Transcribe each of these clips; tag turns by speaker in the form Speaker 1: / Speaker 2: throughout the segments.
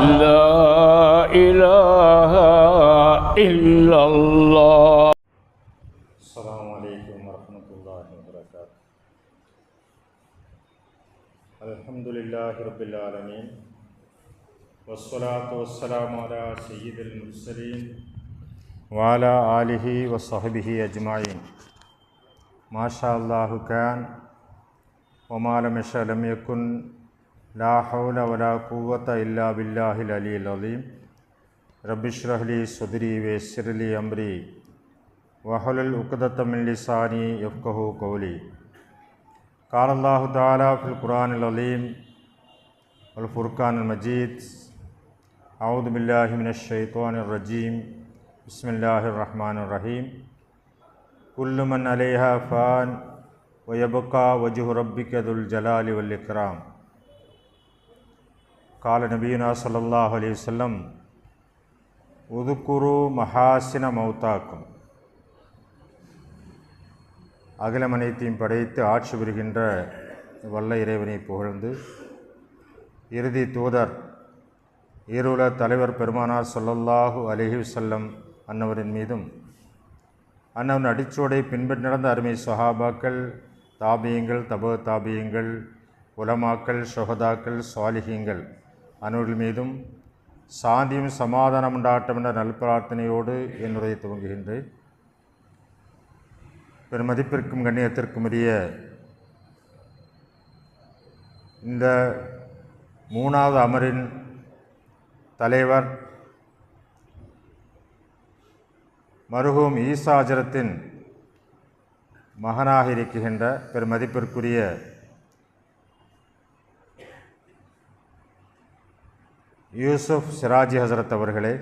Speaker 1: لا الہ الا اللہ
Speaker 2: السلام علیکم ورحمۃ اللہ وبرکاتہ۔ الحمد للہ رب العالمین، والصلاة والسلام علی سید المرسلین، وعلی آلہ وصحبہ اجمعین۔ ما شاء اللہ کان، وما لم يشاء لم يكن لا حول ولا قوة إلا بالله العلي العظيم. رب اشرح لي صدري ويسر لي أمري. وحلل عقدة من لساني يفقه قولي. قال الله تعالى في القرآن العظيم والفرقان المجيد أعوذ بالله من الشيطان الرجيم. بسم الله الرحمن الرحيم. كل من عليها فان ويبقى وجه ربك ذو الجلال والإكرام. கால நபீனா சல்லாஹ் அலி வல்லம் உதுக்குரு மஹாசின மௌத்தாக்கும் அகிலம் அனைத்தையும் படைத்து ஆட்சி புரிகின்ற வல்ல இறைவனை புகழ்ந்து இறுதி தூதர் ஈருல தலைவர் பெருமானார் சொல்லல்லாஹு அலிஹி செல்லம் அன்னவரின் மீதும் அன்னவன் அடிச்சோடை பின்பற்றி நடந்த அருமை சஹாபாக்கள் தாபியங்கள் தப தாபியங்கள் உலமாக்கள் சொஹதாக்கள் சுவாலிகிங்கள் அனைவர்கள் மீதும் சாந்தியும் சமாதானம் உண்டாட்டம் என்ற நல்பிரார்த்தனையோடு என்னுடைய துவங்குகின்றேன். பெருமதிப்பிற்கும் கண்ணியத்திற்கும் உரிய இந்த மூணாவது அமரின் தலைவர் மருகும் ஈசாஜரத்தின் மகனாக இருக்கின்ற பெருமதிப்பிற்குரிய யூசுப் சிராஜி ஹசரத் அவர்களே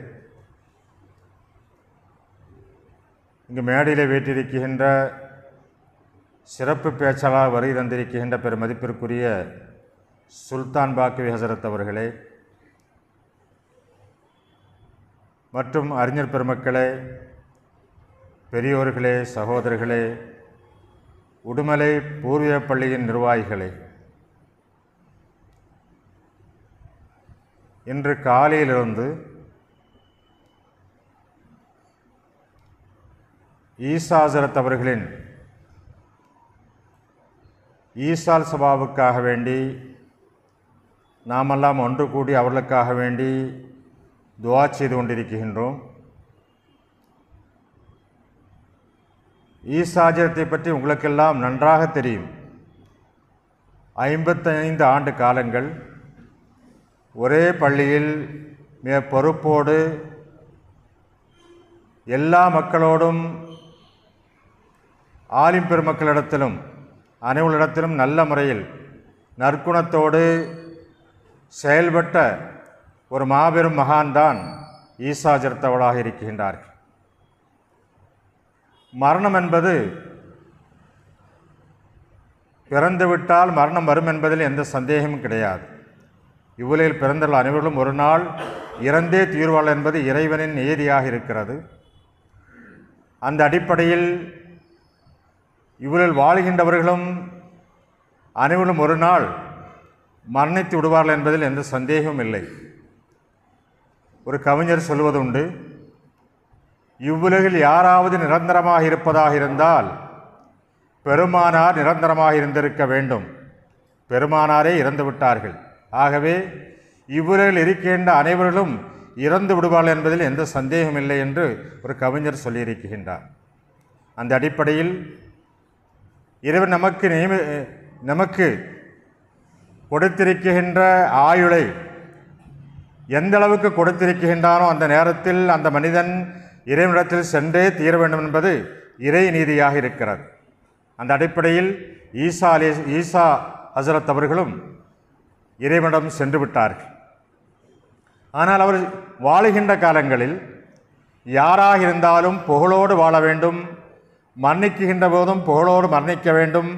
Speaker 2: இங்கு மேடையில் வீட்டிருக்கின்ற சிறப்பு பேச்சாளர் வருகை தந்திருக்கின்ற பெருமதிப்பிற்குரிய சுல்தான் பாக்கவி ஹசரத் அவர்களே மற்றும் அறிஞர் பெருமக்களே பெரியோர்களே சகோதரர்களே உடுமலை பூர்வீக பள்ளியின் நிர்வாகிகளே இன்று காலையிலிருந்து ஈசாசரத் அவர்களின் ஈசால் சபாவுக்காக வேண்டி நாமெல்லாம் ஒன்று கூடி அவர்களுக்காக வேண்டி துவா செய்து கொண்டிருக்கின்றோம். ஈசாஜரத்தை பற்றி உங்களுக்கெல்லாம் நன்றாக தெரியும். ஐம்பத்தைந்து ஆண்டு காலங்கள் ஒரே பள்ளியில் மிக பொறுப்போடு எல்லா மக்களோடும் ஆலிம் பெருமக்களிடத்திலும் அனைவரிடத்திலும் நல்ல முறையில் நற்குணத்தோடு செயல்பட்ட ஒரு மாபெரும் மகான்தான் ஈசா ஜர்த்தவளாக இருக்கின்றார்கள். மரணம் என்பது பிறந்துவிட்டால் மரணம் வரும் என்பதில் எந்த சந்தேகமும் கிடையாது. இவ்வுலையில் பிறந்துள்ள அனைவர்களும் ஒரு நாள் இறந்தே தீர்வாள் என்பது இறைவனின் நியதியாக இருக்கிறது. அந்த அடிப்படையில் இவ்வுலகில் வாழ்கின்றவர்களும் அனைவரும் ஒரு நாள் மரணித்து விடுவார்கள் என்பதில் எந்த சந்தேகமும் இல்லை. ஒரு கவிஞர் சொல்வதுண்டு இவ்வுலகில் யாராவது நிரந்தரமாக இருப்பதாக இருந்தால் பெருமானார் நிரந்தரமாக இருந்திருக்க வேண்டும். பெருமானாரே இறந்து விட்டார்கள் ஆகவே இவ்வுலகில் இருக்கின்ற அனைவர்களும் இறந்து விடுவாள் என்பதில் எந்த சந்தேகம் இல்லை என்று ஒரு கவிஞர் சொல்லியிருக்கின்றார். அந்த அடிப்படையில் இறைவன் நமக்கு நியமி நமக்கு கொடுத்திருக்கின்ற ஆயுளை எந்த அளவுக்கு கொடுத்திருக்கின்றானோ அந்த நேரத்தில் அந்த மனிதன் இறைவனிடத்தில் சென்றே தீர வேண்டும் என்பது இறை நீதியாக இருக்கிறது. அந்த அடிப்படையில் ஈசா அலி ஈசா ஹசரத் அவர்களும் இறைவனிடம் சென்று விட்டார்கள் ஆனால் அவர் வாழுகின்ற காலங்களில் யாராக இருந்தாலும் புகழோடு வாழ வேண்டும். மன்னிக்குகின்ற போதும் புகழோடு மரணிக்க வேண்டும்.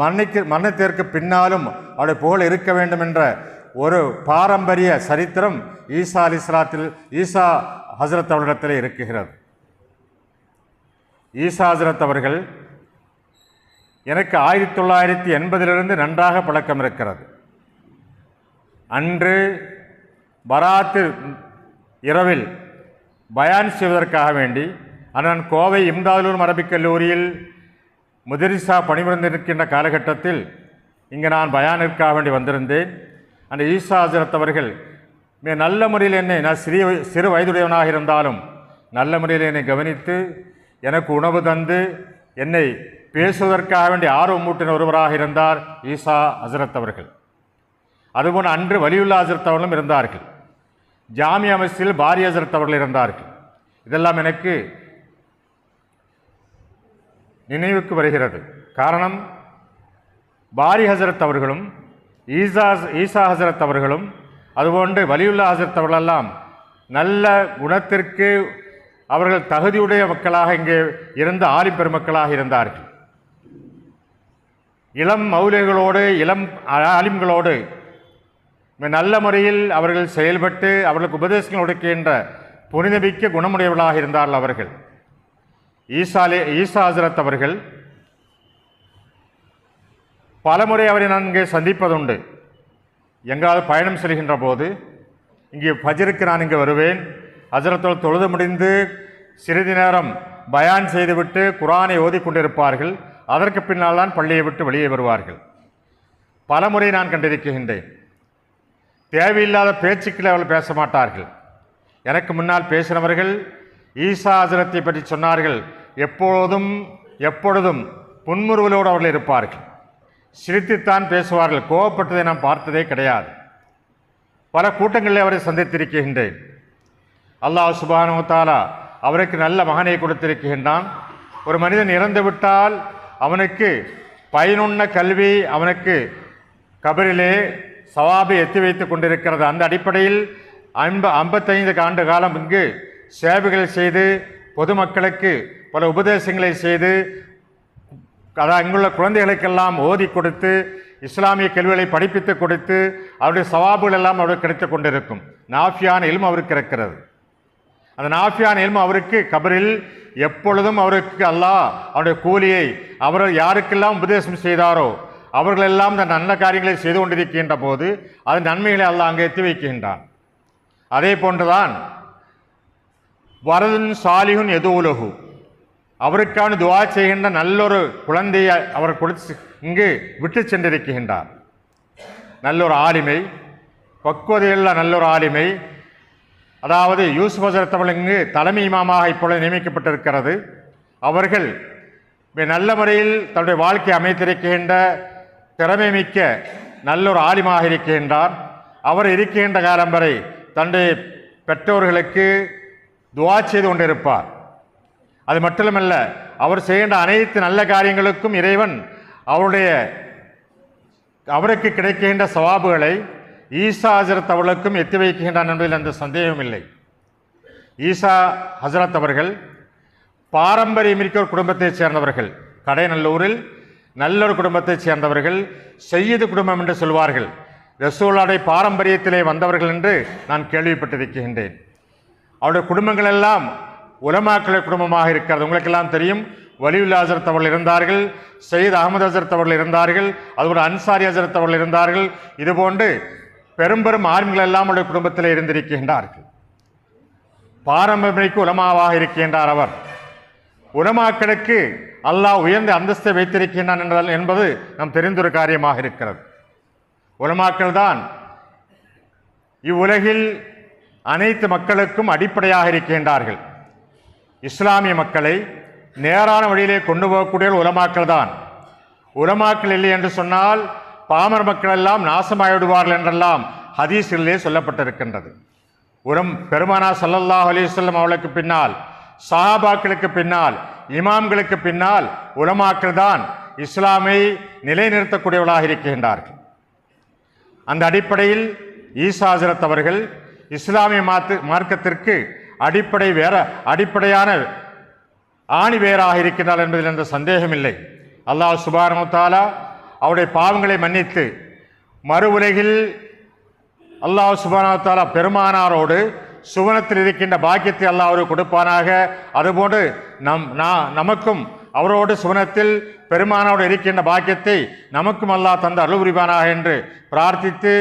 Speaker 2: மன்னிக்க மரணத்திற்கு பின்னாலும் அவருடைய புகழ் இருக்க வேண்டும் என்ற ஒரு பாரம்பரிய சரித்திரம் ஈசா அலி இஸ்லாத்தில் ஈசா ஹசரத் அவர்களிடத்தில் இருக்குகிறது ஈசா ஹசரத் அவர்கள் எனக்கு ஆயிரத்தி தொள்ளாயிரத்தி எண்பதிலிருந்து நன்றாக பழக்கம் இருக்கிறது. அன்று பராத்து இரவில் பயான் செய்வதற்காக வேண்டி அண்ணன் கோவை இம்தாதலூர் மரபிக் கல்லூரியில் முதரிசா பணிபுரிந்திருக்கின்ற காலகட்டத்தில் இங்கே நான் பயானிற்காக வேண்டி வந்திருந்தேன். அந்த ஈசா ஹசரத் அவர்கள் மிக நல்ல முறையில் என்னை நான் சிறிய சிறு வயதுடையவனாக இருந்தாலும் நல்ல முறையில் என்னை கவனித்து எனக்கு உணவு தந்து என்னை பேசுவதற்காக வேண்டி ஆர்வம் மூட்டின ஒருவராக இருந்தார் ஈசா ஹசரத் அவர்கள். அதுபோல் அன்று வலியுல்லா ஹசரத் அவர்களும் இருந்தார்கள். ஜாமியா மஸ்ஜிதில் பாரி ஹசரத் அவர்கள் இருந்தார்கள். இதெல்லாம் எனக்கு நினைவுக்கு வருகிறது. காரணம் பாரி ஹசரத் அவர்களும் ஈசா ஈசா ஹசரத் அவர்களும் அதுபோன்று வலியுல்லா ஹசரத் அவர்களெல்லாம் நல்ல குணத்திற்கு அவர்கள் தகுதியுடைய மக்களாக இங்கே இருந்த ஆலிம் பெருமக்களாக இருந்தார்கள். இளம் மௌலிகளோடு இளம் ஆலிம்களோடு நல்ல முறையில் அவர்கள் செயல்பட்டு அவர்களுக்கு உபதேசங்கள் கொடுக்கின்ற புனிதமிக்க குணமுடையவர்களாக இருந்தார்கள் அவர்கள். ஈசாலே ஈசா ஹசரத் அவர்கள் பலமுறை அவரை நான் இங்கே சந்திப்பதுண்டு. எங்காவது பயணம் செல்கின்ற போது இங்கே பஜருக்கு நான் இங்கே வருவேன். ஹசரத்தோடு தொழுது முடிந்து சிறிது நேரம் பயான் செய்துவிட்டு குரானை ஓதி கொண்டிருப்பார்கள். அதற்கு பின்னால் தான் பள்ளியை விட்டு வெளியே வருவார்கள். பலமுறை நான் கண்டிருக்கின்றேன். தேவையில்லாத பேச்சுக்களை அவர்கள் பேச மாட்டார்கள் எனக்கு முன்னால் பேசினவர்கள் ஈசா பற்றி சொன்னார்கள். எப்பொழுதும் எப்பொழுதும் புன்முறுவலோடு அவர்கள் இருப்பார்கள். சிரித்துத்தான் பேசுவார்கள். கோவப்பட்டதை நான் பார்த்ததே கிடையாது. பல கூட்டங்களில் அவரை சந்தித்திருக்கின்றேன். அல்லாஹ் சுபானுதாலா அவருக்கு நல்ல மகனை கொடுத்திருக்கின்றான். ஒரு மனிதன் இறந்துவிட்டால் அவனுக்கு பயனுள்ள கல்வி அவனுக்கு கபரிலே சவாபை எத்தி வைத்து கொண்டிருக்கிறது. அந்த அடிப்படையில் ஐம்ப ஐம்பத்தைந்து ஆண்டு காலம் இங்கு சேவைகள் செய்து பொதுமக்களுக்கு பல உபதேசங்களை செய்து அதாவது அங்குள்ள குழந்தைகளுக்கெல்லாம் ஓதி கொடுத்து இஸ்லாமிய கல்விகளை படிப்பித்து கொடுத்து அவருடைய சவாபுகள் எல்லாம் அவருக்கு கிடைத்து கொண்டிருக்கும். நாஃபியான எலும்பு அவருக்கு இருக்கிறது. அந்த நாஃபியான எலும்பு அவருக்கு கபரில் எப்பொழுதும் அவருக்கு அல்லாஹ் அவருடைய கூலியை அவர் யாருக்கெல்லாம் உபதேசம் செய்தாரோ அவர்களெல்லாம் இந்த நல்ல காரியங்களை செய்து கொண்டிருக்கின்ற போது அது நன்மைகளை அல்ல அங்கே எத்தி வைக்கின்றான். அதே போன்றுதான் வரதன் சாலிகுன் எது உலகு அவருக்கான துவா செய்கின்ற நல்லொரு குழந்தையை அவர் கொடுத்து இங்கு விட்டு சென்றிருக்கின்றார். நல்லொரு ஆளுமை பக்குவதையுள்ள நல்லொரு ஆளுமை அதாவது யூசுப் ஹசரத் இங்கு தலைமை இமாமாக இப்பொழுது நியமிக்கப்பட்டிருக்கிறது. அவர்கள் நல்ல முறையில் தன்னுடைய வாழ்க்கை அமைத்திருக்கின்ற திறமை மிக்க நல்லொரு ஆலிமாக இருக்கின்றார். அவர் இருக்கின்ற காலம் வரை தன்னுடைய பெற்றோர்களுக்கு துவா செய்து கொண்டிருப்பார். அது மட்டுமல்ல அவர் செய்கின்ற அனைத்து நல்ல காரியங்களுக்கும் இறைவன் அவருடைய அவருக்கு கிடைக்கின்ற சவாபுகளை ஈசா ஹசரத் அவர்களுக்கும் எத்தி வைக்கின்றான் என்பதில் எந்த சந்தேகமும் இல்லை. ஈசா ஹசரத் அவர்கள் பாரம்பரியமிக்க ஒரு குடும்பத்தைச் சேர்ந்தவர்கள். கடைநல்லூரில் நல்லொரு குடும்பத்தைச் சேர்ந்தவர்கள் செய்யது குடும்பம் என்று சொல்வார்கள். ரசூலாடை பாரம்பரியத்திலே வந்தவர்கள் என்று நான் கேள்விப்பட்டிருக்கின்றேன். அவருடைய குடும்பங்கள் எல்லாம் உலமாக்களை குடும்பமாக இருக்கிறது. உங்களுக்கெல்லாம் தெரியும் வலியுல்லா ஹசரத் அவர்கள் இருந்தார்கள் சயீத் அகமது ஹசரத் அவர்கள் இருந்தார்கள் அதோட அன்சாரி ஹசரத் அவர்கள் இருந்தார்கள். இதுபோன்று பெரும்பெரும் ஆர்மிகள் எல்லாம் அவருடைய குடும்பத்தில் இருந்திருக்கின்றார்கள். பாரம்பரியக்கு உலமாவாக இருக்கின்றார் அவர். உலமாக்களுக்கு அல்லாஹ் உயர்ந்த அந்தஸ்தை வைத்திருக்கின்றான் என்றால் என்பது நாம் தெரிந்தொரு காரியமாக இருக்கிறது. உலமாக்கள் தான் இவ்வுலகில் அனைத்து மக்களுக்கும் அடிப்படையாக இருக்கின்றார்கள். இஸ்லாமிய மக்களை நேரான வழியிலே கொண்டு போகக்கூடிய உலமாக்கள் தான் உலமாக்கள் இல்லை என்று சொன்னால் பாமர மக்கள் எல்லாம் நாசமாகிவிடுவார்கள் என்றெல்லாம் ஹதீஸ்களிலே சொல்லப்பட்டிருக்கின்றது. உரம் பெருமானா சல்லல்லாஹ் அலைஹி வஸல்லம் அவளுக்கு பின்னால் சஹாபாக்களுக்கு பின்னால் இமாம்களுக்கு பின்னால் உலமாக்கள் தான் இஸ்லாமை நிலைநிறுத்தக்கூடியவர்களாக இருக்கின்றார்கள். அந்த அடிப்படையில் ஈசாசரத் அவர்கள் இஸ்லாமிய மாத்து மார்க்கத்திற்கு அடிப்படை வேற அடிப்படையான ஆணி வேறாக இருக்கின்றார் என்பதில் எந்த சந்தேகமில்லை. அல்லாஹ் சுபானு அவருடைய பாவங்களை மன்னித்து மறு உலகில் அல்லாஹ் சுபானு தாலா பெருமானாரோடு சுவனத்தில் இருக்கின்ற பாக்கியத்தை அல்லாஹ் அவருக்கு கொடுப்பானாக. அதுபோன்று நம் நான் நமக்கும் அவரோடு சுவனத்தில் பெருமானோடு இருக்கின்ற பாக்கியத்தை நமக்கும் அல்லாஹ் தந்த அருள் புரிவானாக என்று பிரார்த்தித்து